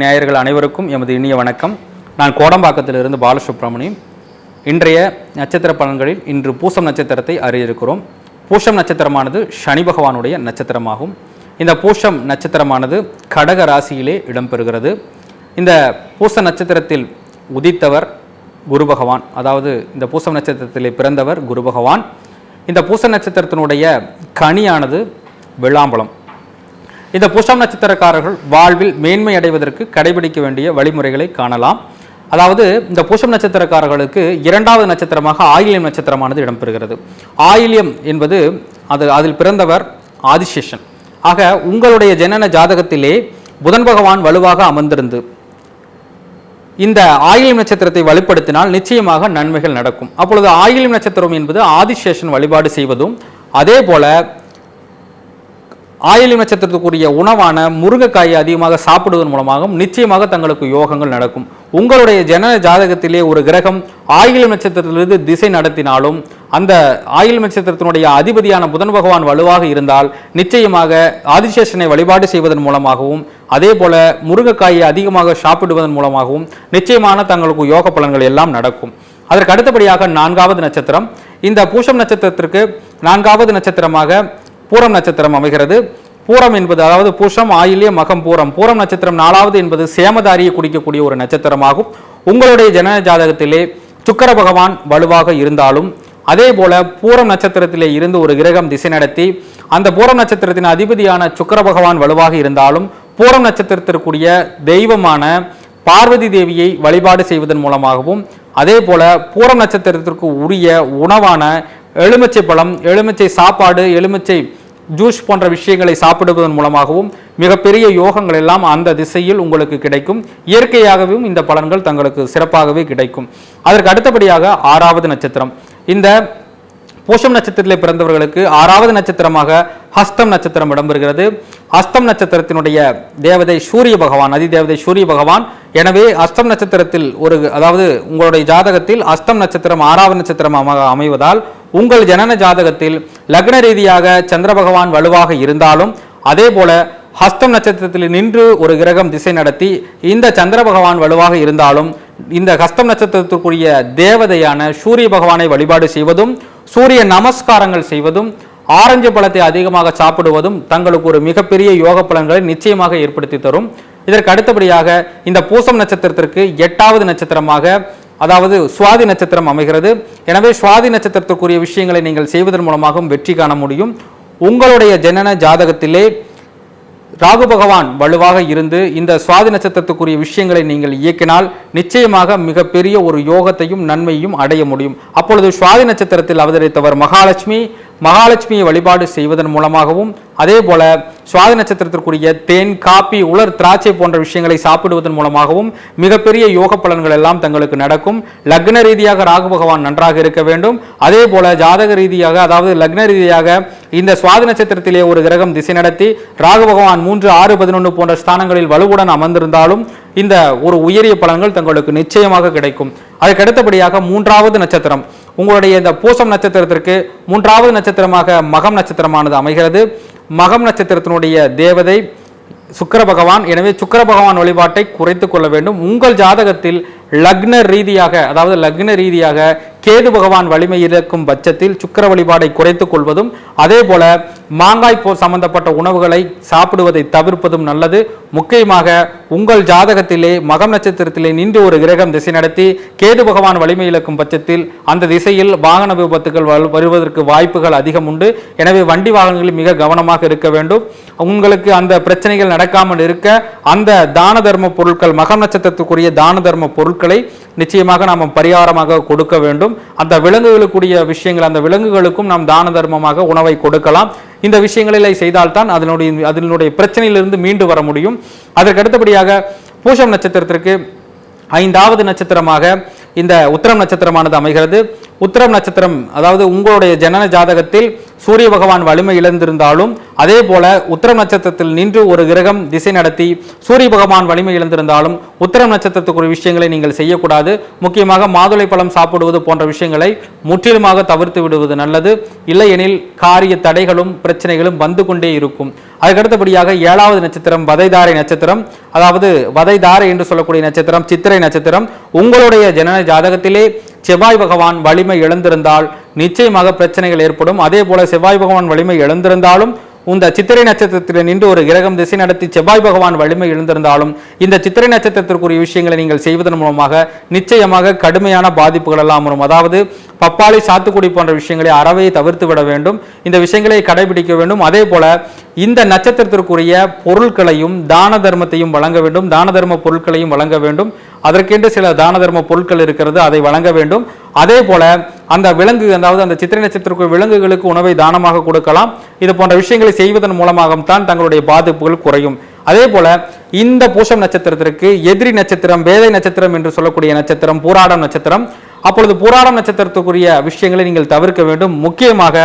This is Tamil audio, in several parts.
நேயர்கள் அனைவருக்கும் எமது இனிய வணக்கம். நான் கோடம்பாக்கத்திலிருந்து பாலசுப்ரமணியம். இன்றைய நட்சத்திர பலன்களில் இன்று பூசம் நட்சத்திரத்தை அறிய இருக்கிறோம் நட்சத்திரமானது சனி பகவானுடைய நட்சத்திரமாகும். இந்த பூஷம் நட்சத்திரமானது கடக ராசியிலே இடம்பெறுகிறது. இந்த பூச நட்சத்திரத்தில் உதித்தவர் குரு பகவான். அதாவது இந்த பூசம் நட்சத்திரத்திலே பிறந்தவர் குரு பகவான். இந்த பூச நட்சத்திரத்தினுடைய கனியானது விளாம்பலம். இந்த புஷம் நட்சத்திரக்காரர்கள் வாழ்வில் மேன்மை அடைவதற்கு கடைபிடிக்க வேண்டிய வழிமுறைகளை காணலாம். அதாவது இந்த புஷம் நட்சத்திரக்காரர்களுக்கு இரண்டாவது நட்சத்திரமாக ஆயில்யம் நட்சத்திரமானது இடம்பெறுகிறது. ஆயில்யம் என்பது அது அதில் பிறந்தவர் ஆதிசேஷன். ஆக உங்களுடைய ஜனன ஜாதகத்திலே புதன் பகவான் வலுவாக அமர்ந்திருந்து இந்த ஆயிலம் நட்சத்திரத்தை வலுப்படுத்தினால் நிச்சயமாக நன்மைகள் நடக்கும். அப்பொழுது ஆயிலம் நட்சத்திரம் என்பது ஆதிசேஷன் வழிபாடு செய்வதும் அதே போல ஆயிலம் நட்சத்திரத்துக்குரிய உணவான முருங்கைக்காயை அதிகமாக சாப்பிடுவதன் மூலமாகவும் நிச்சயமாக தங்களுக்கு யோகங்கள் நடக்கும். உங்களுடைய ஜன ஜாதகத்திலே ஒரு கிரகம் ஆயிலம் நட்சத்திரத்திலிருந்து திசை நடத்தினாலும் அந்த ஆயிலியம் நட்சத்திரத்தினுடைய அதிபதியான புதன் பகவான் வலுவாக இருந்தால் நிச்சயமாக ஆதிசேஷனை வழிபாடு செய்வதன் மூலமாகவும் அதே போல முருங்கைக்காயை அதிகமாக சாப்பிடுவதன் மூலமாகவும் நிச்சயமான தங்களுக்கு யோக பலன்கள் எல்லாம் நடக்கும். அதற்கு அடுத்தபடியாக நான்காவது நட்சத்திரம். இந்த பூஷம் நட்சத்திரத்திற்கு நான்காவது நட்சத்திரமாக பூரம் நட்சத்திரம் அமைகிறது. பூரம் என்பது அதாவது பூஷம் ஆயில்ய மகம் பூரம். பூரம் நட்சத்திரம் நாலாவது என்பது சேமதாரியை குறிக்கக்கூடிய ஒரு நட்சத்திரமாகும். உங்களுடைய ஜனன ஜாதகத்திலே சுக்கர பகவான் வலுவாக இருந்தாலும் அதே போல பூரம் நட்சத்திரத்திலே இருந்து ஒரு கிரகம் திசை நடத்தி அந்த பூரம் நட்சத்திரத்தின் அதிபதியான சுக்கர பகவான் வலுவாக இருந்தாலும் பூரம் நட்சத்திரத்திற்குரிய தெய்வமான பார்வதி தேவியை வழிபாடு செய்வதன் மூலமாகவும் அதே போல பூரம் நட்சத்திரத்திற்கு உரிய உணவான எலுமிச்சை பழம் எலுமிச்சை சாப்பாடு எலுமிச்சை ஜூஸ் போன்ற விஷயங்களை சாப்பிடுவதன் மூலமாகவும் மிகப்பெரிய யோகங்கள் எல்லாம் அந்த திசையில் உங்களுக்கு கிடைக்கும். இயற்கையாகவும் இந்த பலன்கள் தங்களுக்கு சிறப்பாகவே கிடைக்கும். அதற்கு அடுத்தபடியாக ஆறாவது நட்சத்திரம். இந்த பூஷம் நட்சத்திரத்தில் பிறந்தவர்களுக்கு ஆறாவது நட்சத்திரமாக ஹஸ்தம் நட்சத்திரம் இடம்பெறுகிறது. அஸ்தம் நட்சத்திரத்தினுடைய தேவதை சூரிய பகவான் அதி தேவதை சூரிய பகவான். எனவே அஸ்தம் நட்சத்திரத்தில் ஒரு அதாவது உங்களுடைய ஜாதகத்தில் அஸ்தம் நட்சத்திரம் ஆறாவது நட்சத்திரமாக அமைவதால் உங்கள் ஜனன ஜாதகத்தில் லக்ன ரீதியாக சந்திர பகவான் வலுவாக இருந்தாலும் அதே போல ஹஸ்தம் நட்சத்திரத்தில் நின்று ஒரு கிரகம் திசை நடத்தி இந்த சந்திர பகவான் வலுவாக இருந்தாலும் இந்த ஹஸ்தம் நட்சத்திரத்திற்குரிய தேவதையான சூரிய பகவானை வழிபாடு செய்வதும் சூரிய நமஸ்காரங்கள் செய்வதும் ஆரஞ்சு பழத்தை அதிகமாக சாப்பிடுவதும் தங்களுக்கு ஒரு மிகப்பெரிய யோக பலன்களை நிச்சயமாக ஏற்படுத்தி தரும். இதற்கு அடுத்தபடியாக இந்த பூசம் நட்சத்திரத்திற்கு எட்டாவது நட்சத்திரமாக அதாவது சுவாதி நட்சத்திரம் அமைகிறது. எனவே சுவாதி நட்சத்திரத்திற்குரிய விஷயங்களை நீங்கள் செய்வதன் மூலமாகவும் வெற்றி காண முடியும். உங்களுடைய ஜனன ஜாதகத்திலே ராகு பகவான் வலுவாக இருந்து இந்த சுவாதி நட்சத்திரத்துக்குரிய விஷயங்களை நீங்கள் இயக்கினால் நிச்சயமாக மிகப்பெரிய ஒரு யோகத்தையும் நன்மையும் அடைய முடியும். அப்பொழுது சுவாதி நட்சத்திரத்தில் அவதரித்தவர் மகாலட்சுமி மகாலட்சுமியை வழிபாடு செய்வதன் மூலமாகவும் அதே போல சுவாதி நட்சத்திரத்திற்குரிய தேன் காப்பி உலர் திராட்சை போன்ற விஷயங்களை சாப்பிடுவதன் மூலமாகவும் மிகப்பெரிய யோக பலன்கள் எல்லாம் தங்களுக்கு நடக்கும். லக்ன ரீதியாக ராகு பகவான் நன்றாக இருக்க வேண்டும். அதே போல ஜாதக ரீதியாக அதாவது லக்ன ரீதியாக இந்த சுவாதி நட்சத்திரத்திலே ஒரு கிரகம் திசை நடத்தி ராகு பகவான் மூன்று ஆறு பதினொன்று போன்ற ஸ்தானங்களில் வலுவுடன் அமர்ந்திருந்தாலும் இந்த ஒரு உயரிய பலன்கள் தங்களுக்கு நிச்சயமாக கிடைக்கும். அதற்கடுத்தபடியாக மூன்றாவது நட்சத்திரம். உங்களுடைய இந்த பூசம் நட்சத்திரத்திற்கு மூன்றாவது நட்சத்திரமாக மகம் நட்சத்திரமானது அமைகிறது. மகம் நட்சத்திரத்தினுடைய தேவதை சுக்கர பகவான். எனவே சுக்கர பகவான் வழிபாட்டை குறைத்து கொள்ள வேண்டும். உங்கள் ஜாதகத்தில் லக்ன ரீதியாக அதாவது லக்ன ரீதியாக கேது பகவான் வலிமை இருக்கும் பட்சத்தில் சுக்கிர வழிபாடை குறைத்துக் கொள்வதும் அதே போல மாங்காய் போ சம்பந்தப்பட்ட உணவுகளை சாப்பிடுவதை தவிர்ப்பதும் நல்லது. முக்கியமாக உங்கள் ஜாதகத்திலே மகம் நட்சத்திரத்திலே நின்று ஒரு கிரகம் திசை நடத்தி கேது பகவான் வலிமை இழக்கும் பட்சத்தில் அந்த திசையில் வாகன விபத்துகள் வருவதற்கு வாய்ப்புகள் அதிகம் உண்டு. எனவே வண்டி வாகனங்களில் மிக கவனமாக இருக்க வேண்டும். உங்களுக்கு அந்த பிரச்சனைகள் நடக்காமல் இருக்க அந்த தான தர்ம பொருட்கள் மகம் நட்சத்திரத்துக்குரிய தான தர்ம பொருட்களை நிச்சயமாக நாம் பரிகாரமாக கொடுக்க வேண்டும். அந்த விலங்குகளுக்குரிய விஷயங்கள் அந்த விலங்குகளுக்கும் நாம் தான தர்மமாக உணவை கொடுக்கலாம். இந்த விஷயங்களை செய்தால்தான் அதனுடைய அதனுடைய பிரச்சனையிலிருந்து மீண்டு வர முடியும். அதற்கு அடுத்தபடியாக பூஷம் நட்சத்திரத்திற்கு ஐந்தாவது நட்சத்திரமாக இந்த உத்தரம் நட்சத்திரமானது அமைகிறது. உத்தரம் நட்சத்திரம் அதாவது உங்களுடைய ஜனன ஜாதகத்தில் சூரிய பகவான் வலிமை இழந்திருந்தாலும் அதே போல உத்தரம் நட்சத்திரத்தில் நின்று ஒரு கிரகம் திசை நடத்தி சூரிய பகவான் வலிமை இழந்திருந்தாலும் உத்தரம் நட்சத்திரத்துக்குரிய விஷயங்களை நீங்கள் செய்யக்கூடாது. முக்கியமாக மாதுளை பழம் சாப்பிடுவது போன்ற விஷயங்களை முற்றிலுமாக தவிர்த்து விடுவது நல்லது. இல்லையெனில் காரிய தடைகளும் பிரச்சனைகளும் வந்து கொண்டே இருக்கும். அதுக்கடுத்தபடியாக ஏழாவது நட்சத்திரம் வதைதாரை நட்சத்திரம். அதாவது வதைதாரை என்று சொல்லக்கூடிய நட்சத்திரம் சித்திரை நட்சத்திரம். உங்களுடைய ஜனன ஜாதகத்திலே செவ்வாய் பகவான் வலிமை இழந்திருந்தால் நிச்சயமாக பிரச்சனைகள் ஏற்படும். அதே போல செவ்வாய் பகவான் வலிமை இழந்திருந்தாலும் இந்த சித்திரை நட்சத்திரத்தில் நின்று ஒரு கிரகம் திசை நடத்தி செவ்வாய் பகவான் வலிமை எழுந்திருந்தாலும் இந்த சித்திரை நட்சத்திரத்திற்குரிய விஷயங்களை நீங்கள் செய்வதன் மூலமாக நிச்சயமாக கடுமையான பாதிப்புகள் எல்லாம் வரும். அதாவது பப்பாளி சாத்துக்குடி போன்ற விஷயங்களை அறவையை தவிர்த்து விட வேண்டும். இந்த விஷயங்களை கடைபிடிக்க வேண்டும். அதே போல இந்த நட்சத்திரத்திற்குரிய பொருட்களையும் தான தர்மத்தையும் வழங்க வேண்டும். தான தர்ம பொருட்களையும் வழங்க வேண்டும். அதற்கென்று சில தான தர்ம பொருட்கள் இருக்கிறது அதை வழங்க வேண்டும். அதே போல அந்த விலங்கு அதாவது அந்த சித்திரை நட்சத்திரக்கு விலங்குகளுக்கு உணவை தானமாக கொடுக்கலாம். இது போன்ற விஷயங்களை செய்வதன் மூலமாகத்தான் தங்களுடைய பாதிப்புகள் குறையும். அதே போல இந்த பூஷம் நட்சத்திரத்திற்கு எதிரி நட்சத்திரம் வேதை நட்சத்திரம் என்று சொல்லக்கூடிய நட்சத்திரம் பூராடம் நட்சத்திரம். அப்பொழுது பூராடம் நட்சத்திரத்துக்குரிய விஷயங்களை நீங்கள் தவிர்க்க வேண்டும். முக்கியமாக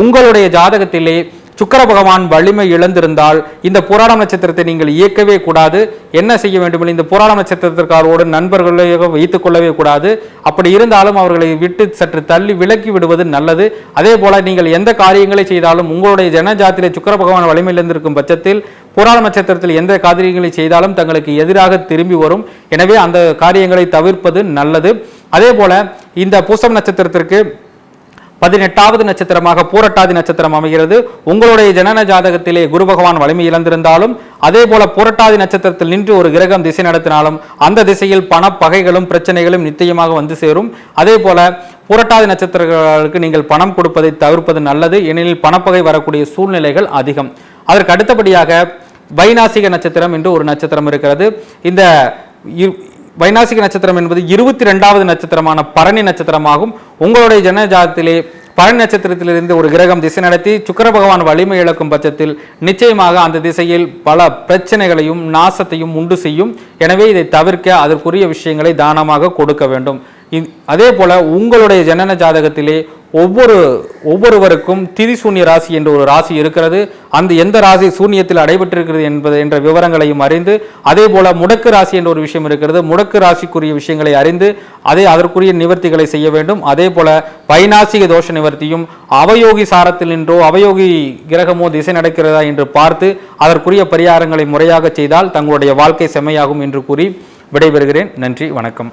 உங்களுடைய ஜாதகத்திலே சுக்கர பகவான் வலிமை இழந்திருந்தால் இந்த புராணம் நட்சத்திரத்தை நீங்கள் இயக்கவே கூடாது. என்ன செய்ய வேண்டும் இந்த புராணம் நட்சத்திரத்திற்காரோடு நண்பர்களையாக வைத்துக் கொள்ளவே கூடாது. அப்படி இருந்தாலும் அவர்களை விட்டு சற்று தள்ளி விலக்கி விடுவது நல்லது. அதே போல நீங்கள் எந்த காரியங்களை செய்தாலும் உங்களுடைய ஜனஜாத்திரை சுக்கர பகவான் வலிமை இழந்திருக்கும் பட்சத்தில் புராண நட்சத்திரத்தில் எந்த காரியங்களை செய்தாலும் தங்களுக்கு எதிராக திரும்பி வரும். எனவே அந்த காரியங்களை தவிர்ப்பது நல்லது. அதே போல இந்த பூசம் நட்சத்திரத்திற்கு பதினெட்டாவது நட்சத்திரமாக பூரட்டாதி நட்சத்திரம் அமைகிறது. உங்களுடைய ஜனன ஜாதகத்திலே குரு பகவான் வலிமை இழந்திருந்தாலும் அதே போல புரட்டாதி நட்சத்திரத்தில் நின்று ஒரு கிரகம் திசை நடத்தினாலும் அந்த திசையில் பணப்பகைகளும் பிரச்சனைகளும் நிச்சயமாக வந்து சேரும். அதே போல புரட்டாதி நட்சத்திரங்களுக்கு நீங்கள் பணம் கொடுப்பதை தவிர்ப்பது நல்லது. ஏனெனில் பணப்பகை வரக்கூடிய சூழ்நிலைகள் அதிகம். அதற்கு அடுத்தபடியாக வைநாசிக நட்சத்திரம் என்று ஒரு நட்சத்திரம் இருக்கிறது. இந்த வைநாசிக நட்சத்திரம் என்பது இருபத்தி ரெண்டாவது நட்சத்திரமான பரணி நட்சத்திரமாகும். உங்களுடைய ஜனஜாதத்திலே பழ நட்சத்திரத்திலிருந்து ஒரு கிரகம் திசை நடத்தி சுக்கர பகவான் வலிமை இழக்கும் பட்சத்தில் நிச்சயமாக அந்த திசையில் பல பிரச்சனைகளையும் நாசத்தையும் உண்டு செய்யும். எனவே இதை தவிர்க்க அதற்குரிய விஷயங்களை தானமாக கொடுக்க வேண்டும். அதே போல உங்களுடைய ஜனன ஜாதகத்திலே ஒவ்வொரு ஒவ்வொருவருக்கும் திதி சூன்ய ராசி என்ற ஒரு ராசி இருக்கிறது. அந்த எந்த ராசி சூன்யத்தில் அடைபட்டிருக்கிறது என்பது என்ற விவரங்களையும் அறிந்து அதே போல முடக்கு ராசி என்ற ஒரு விஷயம் இருக்கிறது. முடக்கு ராசிக்குரிய விஷயங்களை அறிந்து அதே அதற்குரிய நிவர்த்திகளை செய்ய வேண்டும். அதே போல பைனாசிக தோஷ நிவர்த்தியும் அவயோகி சாரத்தில் நின்றோ அவயோகி கிரகமோ திசை நடக்கிறதா என்று பார்த்து அதற்குரிய பரிகாரங்களை முறையாக செய்தால் தங்களுடைய வாழ்க்கை செம்மையாகும் என்று கூறி விடைபெறுகிறேன். நன்றி வணக்கம்.